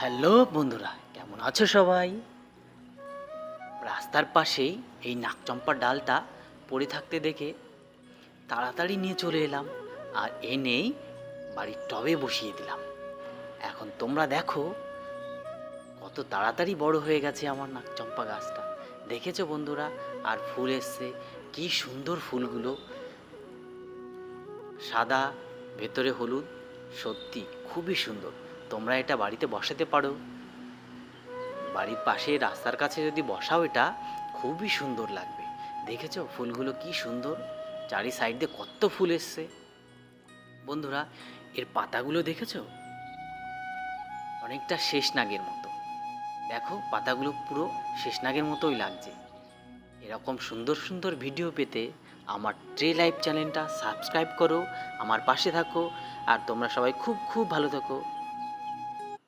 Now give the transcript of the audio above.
Hello বন্ধুরা, কেমন আছো সবাই? রাস্তার পাশেই এই নাকচম্পার ডালটা পড়ে থাকতে দেখে তাড়াতাড়ি নিয়ে চলে এলাম আর এনেই বাড়ির টবে বসিয়ে দিলাম। এখন তোমরা দেখো কত তাড়াতাড়ি বড় হয়ে গেছে আমার নাকচম্পা গাছটা। দেখেছ বন্ধুরা? আর ফুল এসছে, কি সুন্দর ফুলগুলো। সাদা, ভেতরে হলুদ, সত্যি খুবই সুন্দর। তোমরা এটা বাড়িতে বসাতে পারো। বাড়ির পাশে রাস্তার কাছে যদি বসাও এটা, খুবই সুন্দর লাগবে। দেখেছ ফুলগুলো কি সুন্দর? চারি সাইড দিয়ে কত ফুল এসছে। বন্ধুরা, এর পাতাগুলো দেখেছ? অনেকটা শেষনাগের মতো। দেখো, পাতাগুলো পুরো শেষনাগের মতোই লাগছে। এরকম সুন্দর সুন্দর ভিডিও পেতে আমার ট্রে লাইভ চ্যানেলটা সাবস্ক্রাইব করো, আমার পাশে থাকো, আর তোমরা সবাই খুব খুব ভালো থাকো।